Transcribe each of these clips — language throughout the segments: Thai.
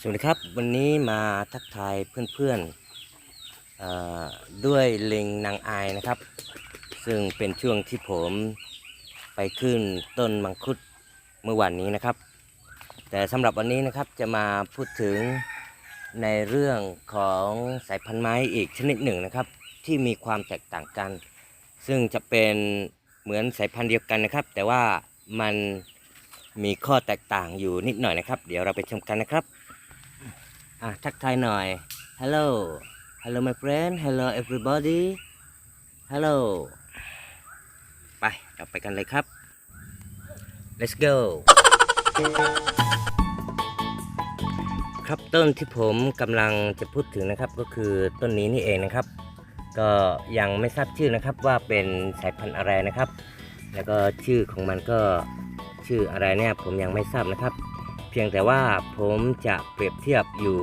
สวัสดีครับ วันนี้มาทักทายเพื่อนๆด้วยเล็งนางอายนะครับ ซึ่งเป็นช่วงที่ผมไปขึ้นต้นมังคุดเมื่อวันนี้นะครับ แต่สำหรับวันนี้นะครับจะมาพูดถึงในเรื่องของสายพันธุ์ไม้อีกชนิดหนึ่งนะครับ ที่มีความแตกต่างกัน ซึ่งจะเป็นเหมือนสายพันธุ์เดียวกันนะครับ แต่ว่ามันมีข้อแตกต่างอยู่นิดหน่อยนะครับ เดี๋ยวเราไปชมกันนะครับ อะทักทายหน่อย hello hello my friend hello everybody hello ไปเราไปกันเลยครับ let's go ครับต้นที่ผมกำลังจะพูดถึงนะครับก็คือต้นนี้นี่เองนะครับ ก็ยังไม่ทราบชื่อนะครับว่าเป็นสายพันธุ์อะไรนะครับ แล้วก็ชื่อของมันก็ชื่ออะไรเนี่ยผมยังไม่ทราบนะครับ เพียงแต่ว่าผมจะเปรียบเทียบอยู่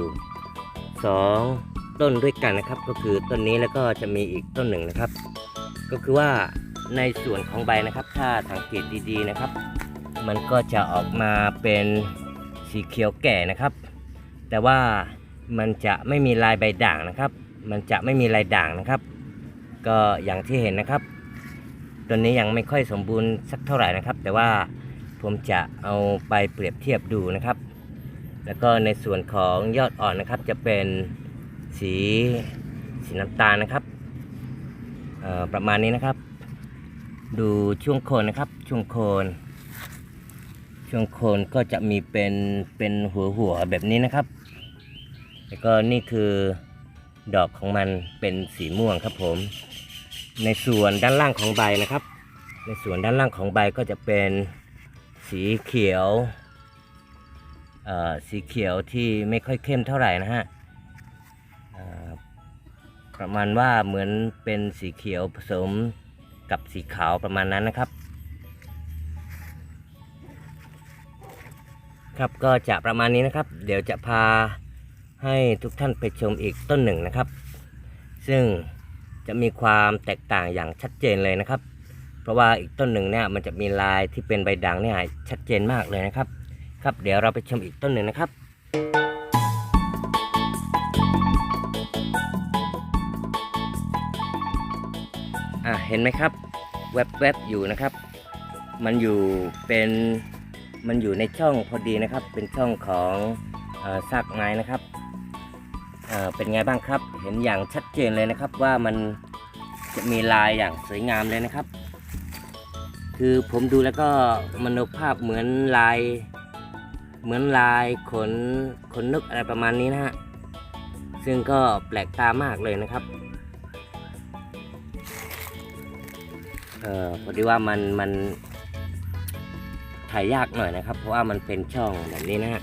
2 ต้นด้วยกันนะครับ ก็คือต้นนี้แล้วก็จะมีอีกต้นหนึ่งนะครับ ก็คือว่าในส่วนของใบนะครับ ถ้าสังเกตดีๆนะครับ มันก็จะออกมาเป็นสีเขียวแก่นะครับ แต่ว่ามันจะไม่มีลายใบด่างนะครับ มันจะไม่มีลายด่างนะครับ ก็อย่างที่เห็นนะครับต้นนี้ยังไม่ค่อยสมบูรณ์สักเท่าไหร่นะครับ แต่ว่า ผมจะเอาไปเปรียบเทียบดูนะครับ แล้วก็ในส่วนของยอดอ่อนนะครับ จะเป็นสีสีน้ำตาลนะครับประมาณนี้นะครับ ดูช่วงโคนนะครับ ช่วงโคน ช่วงโคนก็จะมีเป็นเป็นหัวหัวแบบนี้นะครับ แล้วก็นี่คือดอกของมันเป็นสีม่วงครับผม ในส่วนด้านล่างของใบนะครับ ในส่วนด้านล่างของใบก็จะเป็น สีเขียวเอ่อสีเขียวที่ไม่ค่อยเข้มเท่าไหร่นะฮะประมาณว่าเหมือนเป็นสีเขียวผสมกับสีขาวประมาณนั้นนะครับ ครับก็จะประมาณนี้นะครับ เดี๋ยวจะพาให้ทุกท่านไปชมอีกต้นหนึ่งนะครับ ซึ่งจะมีความแตกต่างอย่างชัดเจนเลยนะครับ เพราะว่าอีกต้นหนึ่งเนี่ยมันจะมีลายที่เป็นใบด่างเนี่ยชัดเจนมากเลยนะครับ ครับ เดี๋ยวเราไปชมอีกต้นหนึ่งนะครับอะเห็นไหมครับ แวบๆอยู่นะครับ มันอยู่เป็นมันอยู่ในช่องพอดีนะครับ เป็นช่องของซากไม้นะครับอ่อเป็นไงบ้างครับ เห็นอย่างชัดเจนเลยนะครับว่ามันจะมีลายอย่างสวยงามเลยนะครับ คือผมดูแล้วก็มโนภาพเหมือนลาย เหมือนลายขนขนนกอะไรประมาณนี้นะฮะ ซึ่งก็แปลกตามากเลยนะครับ เอ่อพอดีว่ามันมันถ่ายยากหน่อยนะครับ เพราะว่ามันเป็นช่องแบบนี้นะฮะ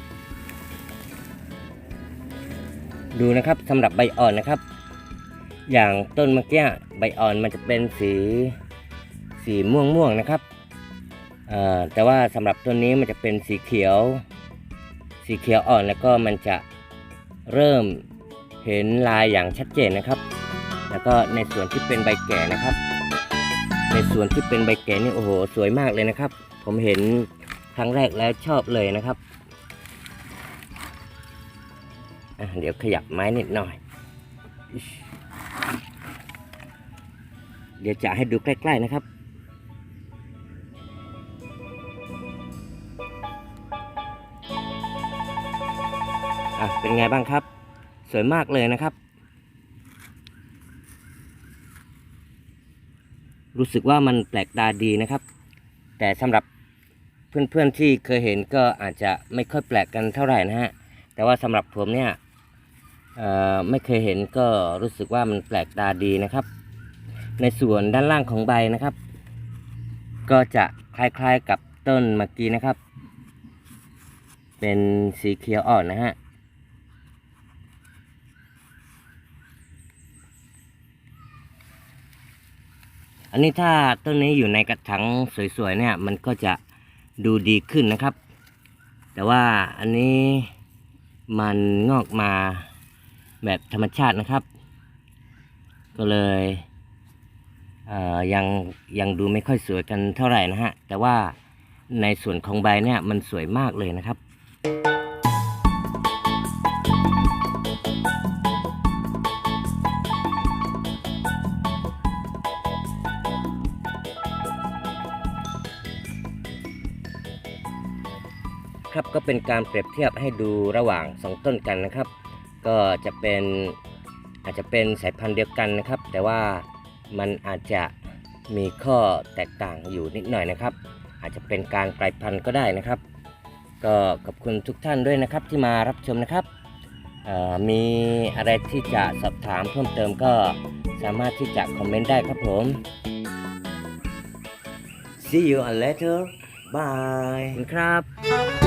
ดูนะครับสำหรับใบอ่อนนะครับ อย่างต้นเมื่อกี้ใบอ่อนมันจะเป็นสี สีม่วงม่วงๆนะครับเอ่อแต่ว่าสำหรับต้นนี้มันจะเป็นสีเขียว สีเขียวอ่อนแล้วก็มันจะเริ่มเห็นลายอย่างชัดเจนนะครับ แล้วก็ในส่วนที่เป็นใบแก่นะครับ ในส่วนที่เป็นใบแก่นี่โอ้โหสวยมากเลยนะครับ ผมเห็นครั้งแรกแล้วชอบเลยนะครับเดี๋ยวขยับไม้นิดหน่อย เดี๋ยวจะให้ดูใกล้ ๆนะครับ อะเป็นไงบ้างครับ สวยมากเลยนะครับ รู้สึกว่ามันแปลกตาดีนะครับ แต่สำหรับเพื่อนๆที่เคยเห็นก็อาจจะไม่ค่อยแปลกกันเท่าไหร่นะฮะ แต่ว่าสำหรับผมเนี่ยไม่เคยเห็นก็รู้สึกว่ามันแปลกตาดีนะครับ ในส่วนด้านล่างของใบนะครับ ก็จะคล้ายๆกับต้นเมื่อกี้นะครับ เป็นสีเขียวอ่อนนะฮะ อันนี้ถ้าต้นนี้อยู่ในกระถางสวยๆเนี่ย มันก็จะดูดีขึ้นนะครับ แต่ว่าอันนี้มันงอกมาแบบธรรมชาตินะครับ ก็เลยเอ่อยังยังดูไม่ค่อยสวยกันเท่าไหร่นะฮะ แต่ว่าในส่วนของใบเนี่ยมันสวยมากเลยนะครับ ครับก็เป็นการเปรียบเทียบให้ดูระหว่างสองต้นกันนะครับ ก็จะเป็นอาจจะเป็นสายพันธุ์เดียวกันนะครับ แต่ว่ามันอาจจะมีข้อแตกต่างอยู่นิดหน่อยนะครับ อาจจะเป็นการกลายพันธุ์ก็ได้นะครับ ก็ขอบคุณทุกท่านด้วยนะครับที่มารับชมนะครับมีอะไรที่จะสอบถามเพิ่มเติมก็สามารถที่จะคอมเมนต์ได้ครับผม See you on later Bye ครับ